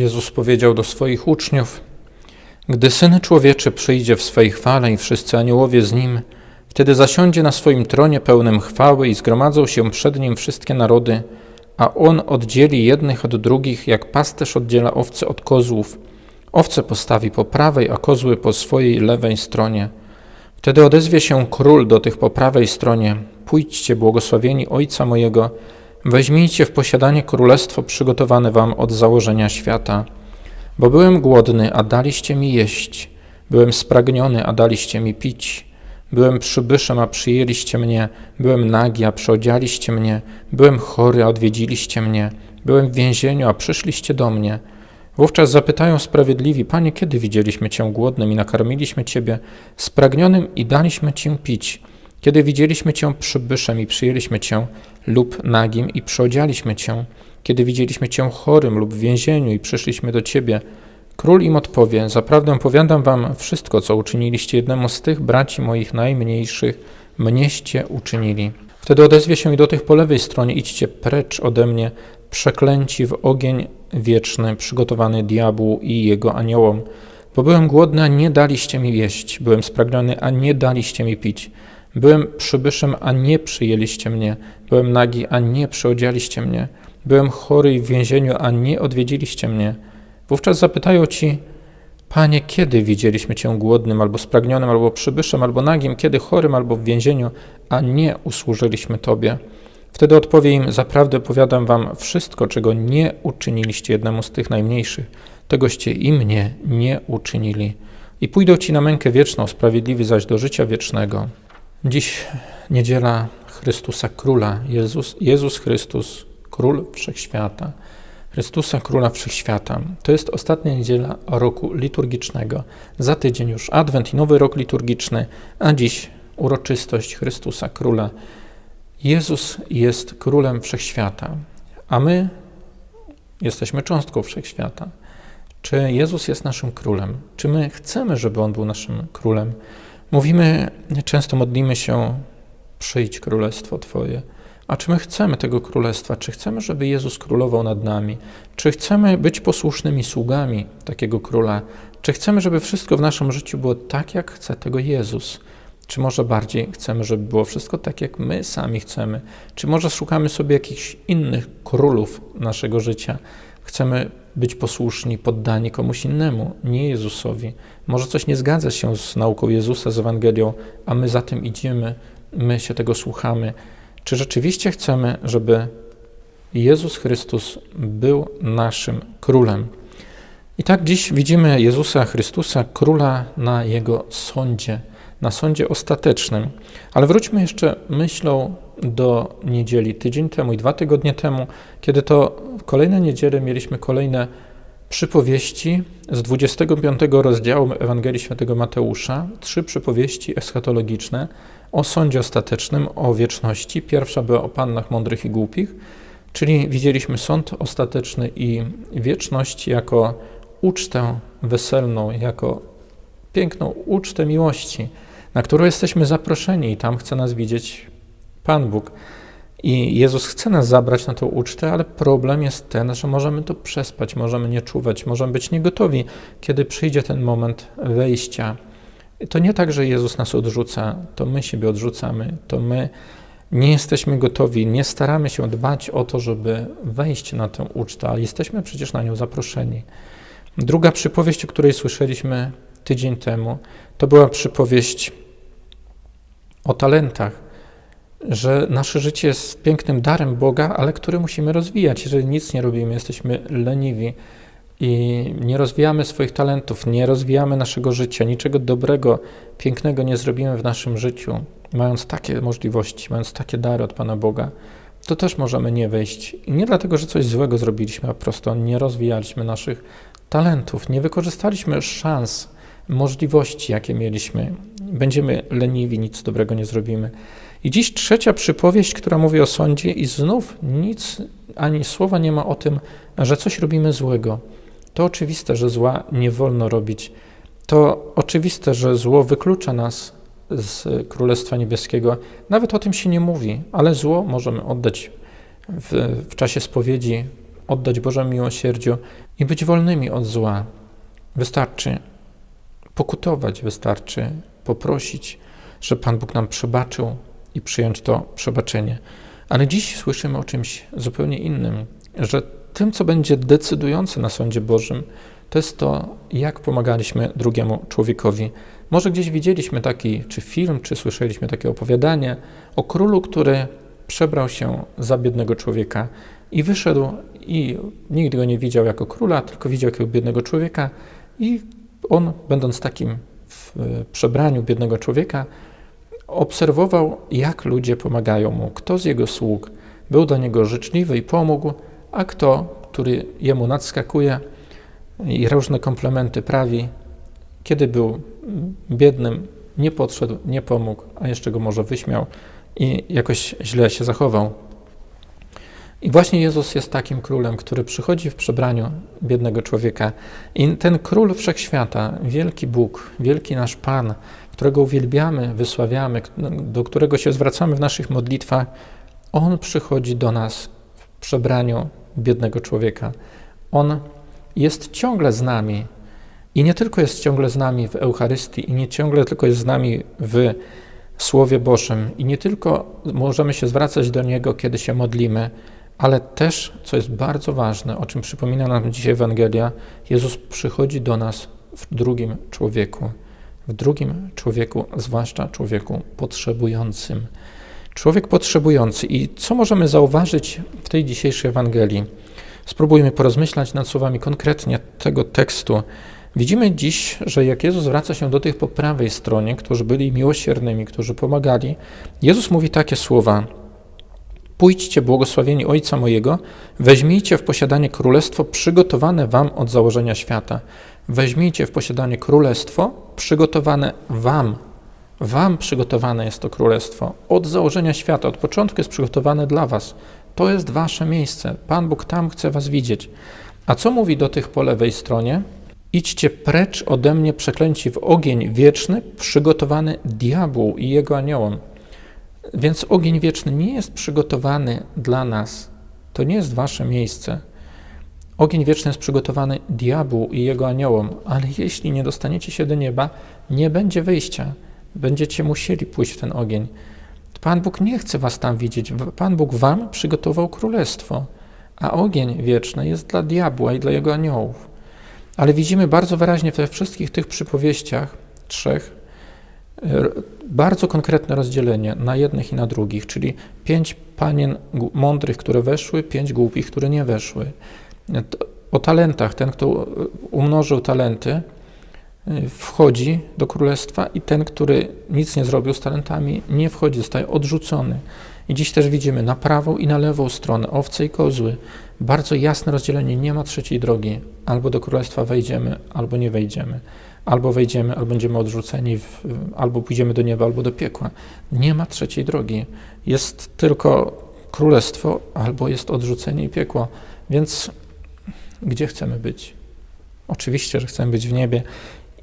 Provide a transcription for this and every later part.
Jezus powiedział do swoich uczniów: Gdy syn człowieczy przyjdzie w swej chwale i wszyscy aniołowie z nim, wtedy zasiądzie na swoim tronie pełnym chwały i zgromadzą się przed nim wszystkie narody, a on oddzieli jednych od drugich, jak pasterz oddziela owce od kozłów. Owce postawi po prawej, a kozły po swojej lewej stronie. Wtedy odezwie się król do tych po prawej stronie: Pójdźcie, błogosławieni Ojca mojego, weźmijcie w posiadanie królestwo przygotowane wam od założenia świata. Bo byłem głodny, a daliście mi jeść, byłem spragniony, a daliście mi pić. Byłem przybyszem, a przyjęliście mnie, byłem nagi, a przyodzialiście mnie, byłem chory, a odwiedziliście mnie, byłem w więzieniu, a przyszliście do mnie. Wówczas zapytają sprawiedliwi, Panie, kiedy widzieliśmy Cię głodnym i nakarmiliśmy Ciebie, spragnionym i daliśmy Cię pić? Kiedy widzieliśmy Cię przybyszem i przyjęliśmy Cię, lub nagim i przyodzialiśmy Cię? Kiedy widzieliśmy Cię chorym lub w więzieniu i przyszliśmy do Ciebie? Król im odpowie, zaprawdę powiadam Wam, wszystko, co uczyniliście jednemu z tych braci moich najmniejszych, mnieście uczynili. Wtedy odezwie się i do tych po lewej stronie, idźcie precz ode mnie, przeklęci w ogień wieczny, przygotowany diabłu i jego aniołom. Bo byłem głodny, a nie daliście mi jeść, byłem spragniony, a nie daliście mi pić. Byłem przybyszem, a nie przyjęliście mnie, byłem nagi, a nie przyodzialiście mnie. Byłem chory i w więzieniu, a nie odwiedziliście mnie. Wówczas zapytają ci, Panie, kiedy widzieliśmy Cię głodnym, albo spragnionym, albo przybyszem, albo nagim, kiedy chorym, albo w więzieniu, a nie usłużyliśmy Tobie? Wtedy odpowie im, zaprawdę powiadam wam, wszystko, czego nie uczyniliście jednemu z tych najmniejszych, tegoście i mnie nie uczynili. I pójdą ci na mękę wieczną, sprawiedliwi zaś do życia wiecznego. Dziś niedziela Chrystusa Króla, Jezus, Jezus Chrystus, Król Wszechświata. Chrystusa Króla Wszechświata. To jest ostatnia niedziela roku liturgicznego. Za tydzień już Adwent i nowy rok liturgiczny, a dziś uroczystość Chrystusa Króla. Jezus jest królem wszechświata, a my jesteśmy cząstką wszechświata. Czy Jezus jest naszym królem? Czy my chcemy, żeby on był naszym królem? Mówimy, często modlimy się, przyjdź królestwo Twoje. A czy my chcemy tego królestwa? Czy chcemy, żeby Jezus królował nad nami? Czy chcemy być posłusznymi sługami takiego króla? Czy chcemy, żeby wszystko w naszym życiu było tak, jak chce tego Jezus? Czy może bardziej chcemy, żeby było wszystko tak, jak my sami chcemy? Czy może szukamy sobie jakichś innych królów naszego życia? Chcemy być posłuszni, poddani komuś innemu, nie Jezusowi. Może coś nie zgadza się z nauką Jezusa, z Ewangelią, a my za tym idziemy, my się tego słuchamy. Czy rzeczywiście chcemy, żeby Jezus Chrystus był naszym królem? I tak dziś widzimy Jezusa Chrystusa, króla na jego sądzie na sądzie ostatecznym. Ale wróćmy jeszcze myślą do niedzieli tydzień temu i dwa tygodnie temu, kiedy to kolejne niedzielę mieliśmy kolejne przypowieści z 25 rozdziału Ewangelii Świętego Mateusza, trzy przypowieści eschatologiczne o sądzie ostatecznym, o wieczności. Pierwsza była o pannach mądrych i głupich, czyli widzieliśmy sąd ostateczny i wieczność jako ucztę weselną, jako piękną ucztę miłości na którą jesteśmy zaproszeni i tam chce nas widzieć Pan Bóg. I Jezus chce nas zabrać na tą ucztę, ale problem jest ten, że możemy to przespać, możemy nie czuwać, możemy być niegotowi, kiedy przyjdzie ten moment wejścia. I to nie tak, że Jezus nas odrzuca, to my siebie odrzucamy, to my nie jesteśmy gotowi, nie staramy się dbać o to, żeby wejść na tę ucztę, a jesteśmy przecież na nią zaproszeni. Druga przypowieść, o której słyszeliśmy tydzień temu, to była przypowieść o talentach, że nasze życie jest pięknym darem Boga, ale który musimy rozwijać. Jeżeli nic nie robimy, jesteśmy leniwi i nie rozwijamy swoich talentów, nie rozwijamy naszego życia, niczego dobrego, pięknego nie zrobimy w naszym życiu, mając takie możliwości, mając takie dary od Pana Boga, to też możemy nie wejść. I nie dlatego, że coś złego zrobiliśmy, a po prostu nie rozwijaliśmy naszych talentów, nie wykorzystaliśmy szans, możliwości, jakie mieliśmy. Będziemy leniwi, nic dobrego nie zrobimy. I dziś trzecia przypowieść, która mówi o sądzie, i znów nic ani słowa nie ma o tym, że coś robimy złego. To oczywiste, że zła nie wolno robić. To oczywiste, że zło wyklucza nas z Królestwa Niebieskiego. Nawet o tym się nie mówi, ale zło możemy oddać w, w czasie spowiedzi oddać Bożemu miłosierdziu i być wolnymi od zła. Wystarczy pokutować, wystarczy poprosić, że Pan Bóg nam przebaczył i przyjąć to przebaczenie. Ale dziś słyszymy o czymś zupełnie innym, że tym, co będzie decydujące na sądzie Bożym, to jest to, jak pomagaliśmy drugiemu człowiekowi. Może gdzieś widzieliśmy taki, czy film, czy słyszeliśmy takie opowiadanie o królu, który przebrał się za biednego człowieka i wyszedł i nigdy go nie widział jako króla, tylko widział jako biednego człowieka i on, będąc takim w przebraniu biednego człowieka, obserwował, jak ludzie pomagają mu. Kto z jego sług był do niego życzliwy i pomógł, a kto, który jemu nadskakuje i różne komplementy prawi, kiedy był biednym, nie podszedł, nie pomógł, a jeszcze go może wyśmiał i jakoś źle się zachował. I właśnie Jezus jest takim królem, który przychodzi w przebraniu biednego człowieka. I ten król wszechświata, wielki Bóg, wielki nasz Pan, którego uwielbiamy, wysławiamy, do którego się zwracamy w naszych modlitwach, on przychodzi do nas w przebraniu biednego człowieka. On jest ciągle z nami. I nie tylko jest ciągle z nami w Eucharystii, i nie ciągle tylko jest z nami w Słowie Bożym, i nie tylko możemy się zwracać do Niego, kiedy się modlimy, ale też, co jest bardzo ważne, o czym przypomina nam dzisiaj Ewangelia, Jezus przychodzi do nas w drugim człowieku. W drugim człowieku, zwłaszcza człowieku potrzebującym. Człowiek potrzebujący. I co możemy zauważyć w tej dzisiejszej Ewangelii? Spróbujmy porozmyślać nad słowami konkretnie tego tekstu. Widzimy dziś, że jak Jezus zwraca się do tych po prawej stronie, którzy byli miłosiernymi, którzy pomagali, Jezus mówi takie słowa: Pójdźcie, błogosławieni Ojca mojego, weźmijcie w posiadanie królestwo przygotowane wam od założenia świata. Weźmijcie w posiadanie królestwo przygotowane wam. Wam przygotowane jest to królestwo od założenia świata, od początku jest przygotowane dla was. To jest wasze miejsce. Pan Bóg tam chce was widzieć. A co mówi do tych po lewej stronie? Idźcie precz ode mnie, przeklęci w ogień wieczny, przygotowany diabłu i jego aniołom. Więc ogień wieczny nie jest przygotowany dla nas. To nie jest wasze miejsce. Ogień wieczny jest przygotowany diabłu i jego aniołom, ale jeśli nie dostaniecie się do nieba, nie będzie wyjścia. Będziecie musieli pójść w ten ogień. Pan Bóg nie chce was tam widzieć. Pan Bóg wam przygotował królestwo, a ogień wieczny jest dla diabła i dla jego aniołów. Ale widzimy bardzo wyraźnie we wszystkich tych przypowieściach trzech bardzo konkretne rozdzielenie na jednych i na drugich, czyli pięć panien mądrych, które weszły, pięć głupich, które nie weszły. O talentach, ten, kto umnożył talenty, wchodzi do królestwa i ten, który nic nie zrobił z talentami, nie wchodzi, zostaje odrzucony. I dziś też widzimy na prawą i na lewą stronę owce i kozły. Bardzo jasne rozdzielenie, nie ma trzeciej drogi. Albo do królestwa wejdziemy, albo nie wejdziemy. Albo wejdziemy, albo będziemy odrzuceni, w, albo pójdziemy do nieba, albo do piekła. Nie ma trzeciej drogi. Jest tylko królestwo, albo jest odrzucenie i piekło. Więc gdzie chcemy być? Oczywiście, że chcemy być w niebie.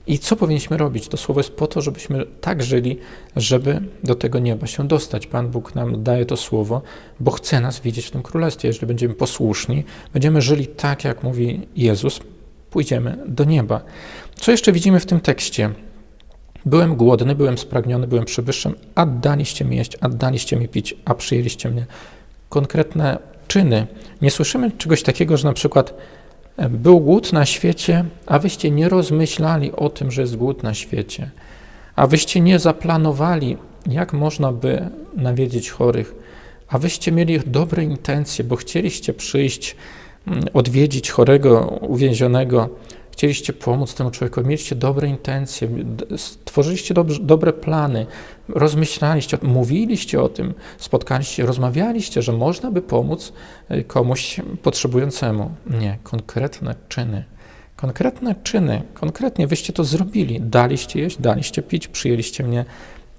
I co powinniśmy robić? To słowo jest po to, żebyśmy tak żyli, żeby do tego nieba się dostać. Pan Bóg nam daje to słowo, bo chce nas widzieć w tym królestwie. Jeżeli będziemy posłuszni, będziemy żyli tak, jak mówi Jezus, pójdziemy do nieba. Co jeszcze widzimy w tym tekście? Byłem głodny, byłem spragniony, byłem przywyższem, a daliście mi jeść, a daliście mi pić, a przyjęliście mnie. Konkretne czyny. Nie słyszymy czegoś takiego, że na przykład e, był głód na świecie, a wyście nie rozmyślali o tym, że jest głód na świecie, a wyście nie zaplanowali, jak można by nawiedzić chorych, a wyście mieli dobre intencje, bo chcieliście przyjść, odwiedzić chorego, uwięzionego, chcieliście pomóc temu człowiekowi, mieliście dobre intencje, stworzyliście dobrze, dobre plany, rozmyślaliście, mówiliście o tym, spotkaliście, rozmawialiście, że można by pomóc e, komuś potrzebującemu. Nie, konkretne czyny. Konkretne czyny, konkretnie wyście to zrobili. Daliście jeść, daliście pić, przyjęliście mnie.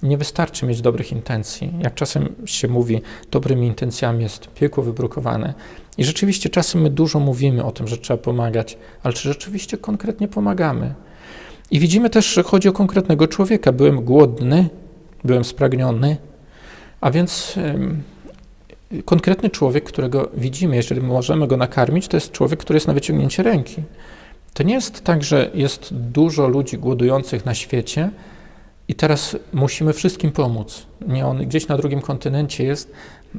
Nie wystarczy mieć dobrych intencji. Jak czasem się mówi, dobrymi intencjami jest piekło wybrukowane. I rzeczywiście czasem my dużo mówimy o tym, że trzeba pomagać, ale czy rzeczywiście konkretnie pomagamy? I widzimy też, że chodzi o konkretnego człowieka. Byłem głodny, byłem spragniony, a więc konkretny człowiek, którego widzimy, jeżeli możemy go nakarmić, to jest człowiek, który jest na wyciągnięcie ręki. To nie jest tak, że jest dużo ludzi głodujących na świecie i teraz musimy wszystkim pomóc. Nie, on gdzieś na drugim kontynencie jest,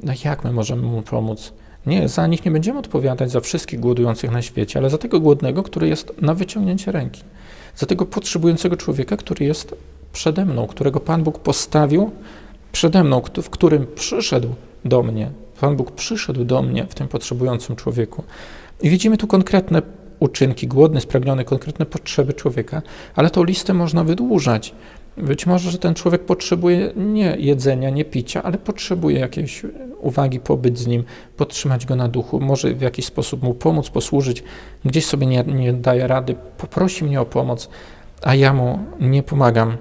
no jak my możemy mu pomóc? Nie, za nich nie będziemy odpowiadać, za wszystkich głodujących na świecie, ale za tego głodnego, który jest na wyciągnięcie ręki. Za tego potrzebującego człowieka, który jest przede mną, którego Pan Bóg postawił przede mną, w którym przyszedł do mnie. Pan Bóg przyszedł do mnie w tym potrzebującym człowieku. I widzimy tu konkretne uczynki, głodny, spragniony, konkretne potrzeby człowieka, ale tą listę można wydłużać. Być może, że ten człowiek potrzebuje nie jedzenia, nie picia, ale potrzebuje jakiejś uwagi, pobyć z nim, podtrzymać go na duchu, może w jakiś sposób mu pomóc, posłużyć. Gdzieś sobie nie, nie daje rady, poprosi mnie o pomoc, a ja mu nie pomagam.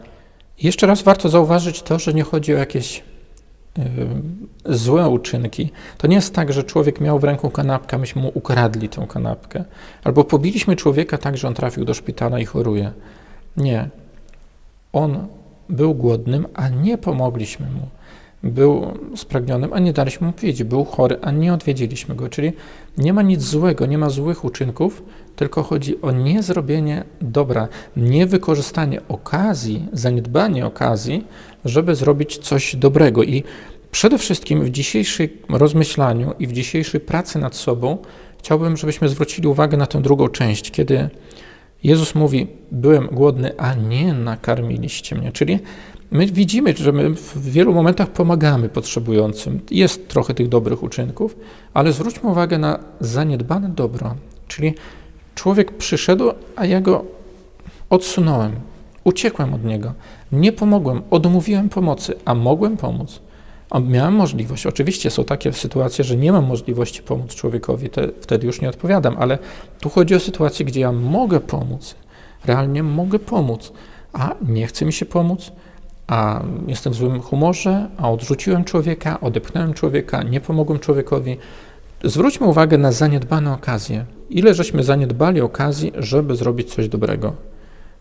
Jeszcze raz warto zauważyć to, że nie chodzi o jakieś y, złe uczynki. To nie jest tak, że człowiek miał w ręku kanapkę, myśmy mu ukradli tę kanapkę. Albo pobiliśmy człowieka tak, że on trafił do szpitala i choruje. Nie. On był głodnym, a nie pomogliśmy mu. Był spragnionym, a nie daliśmy mu pić. Był chory, a nie odwiedziliśmy go. Czyli nie ma nic złego, nie ma złych uczynków, tylko chodzi o niezrobienie dobra, niewykorzystanie okazji, zaniedbanie okazji, żeby zrobić coś dobrego. I przede wszystkim w dzisiejszym rozmyślaniu i w dzisiejszej pracy nad sobą chciałbym, żebyśmy zwrócili uwagę na tę drugą część, kiedy Jezus mówi: Byłem głodny, a nie nakarmiliście mnie. Czyli my widzimy, że my w wielu momentach pomagamy potrzebującym. Jest trochę tych dobrych uczynków, ale zwróćmy uwagę na zaniedbane dobro. Czyli człowiek przyszedł, a ja go odsunąłem, uciekłem od niego, nie pomogłem, odmówiłem pomocy, a mogłem pomóc. A miałem możliwość. Oczywiście są takie sytuacje, że nie mam możliwości pomóc człowiekowi, te, wtedy już nie odpowiadam, ale tu chodzi o sytuację, gdzie ja mogę pomóc, realnie mogę pomóc, a nie chce mi się pomóc, a jestem w złym humorze, a odrzuciłem człowieka, odepchnąłem człowieka, nie pomogłem człowiekowi. Zwróćmy uwagę na zaniedbane okazje. Ile żeśmy zaniedbali okazji, żeby zrobić coś dobrego?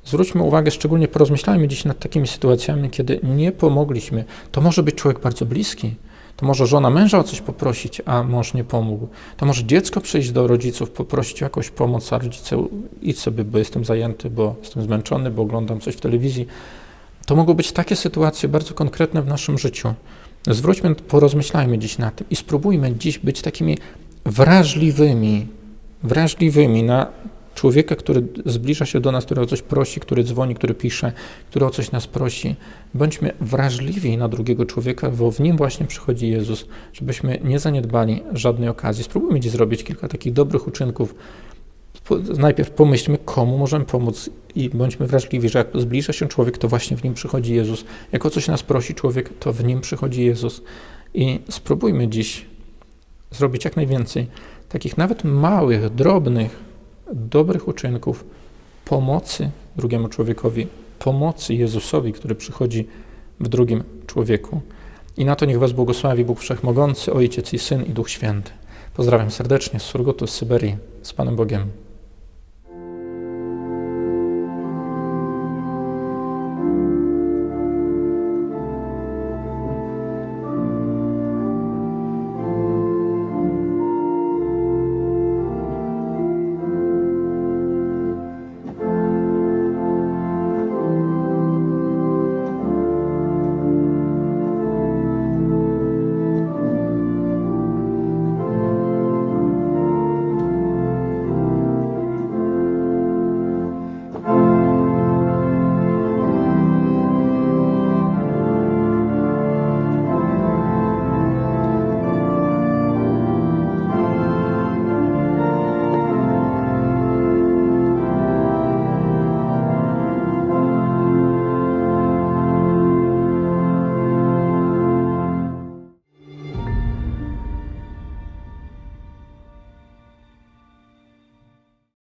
Zwróćmy uwagę, szczególnie porozmyślajmy dziś nad takimi sytuacjami, kiedy nie pomogliśmy. To może być człowiek bardzo bliski. To może żona męża o coś poprosić, a mąż nie pomógł. To może dziecko przyjść do rodziców, poprosić o jakąś pomoc, a rodzice idź sobie, bo jestem zajęty, bo jestem zmęczony, bo oglądam coś w telewizji. To mogą być takie sytuacje bardzo konkretne w naszym życiu. Zwróćmy, porozmyślajmy dziś na tym i spróbujmy dziś być takimi wrażliwymi, wrażliwymi na człowieka, który zbliża się do nas, który o coś prosi, który dzwoni, który pisze, który o coś nas prosi. Bądźmy wrażliwi na drugiego człowieka, bo w nim właśnie przychodzi Jezus, żebyśmy nie zaniedbali żadnej okazji. Spróbujmy dziś zrobić kilka takich dobrych uczynków. Najpierw pomyślmy, komu możemy pomóc i bądźmy wrażliwi, że jak zbliża się człowiek, to właśnie w nim przychodzi Jezus. Jak o coś nas prosi człowiek, to w nim przychodzi Jezus. I spróbujmy dziś zrobić jak najwięcej takich nawet małych, drobnych, dobrych uczynków pomocy drugiemu człowiekowi, pomocy Jezusowi, który przychodzi w drugim człowieku. I na to niech Was błogosławi Bóg Wszechmogący, Ojciec i Syn i Duch Święty. Pozdrawiam serdecznie z Surgutu, z Syberii, z Panem Bogiem.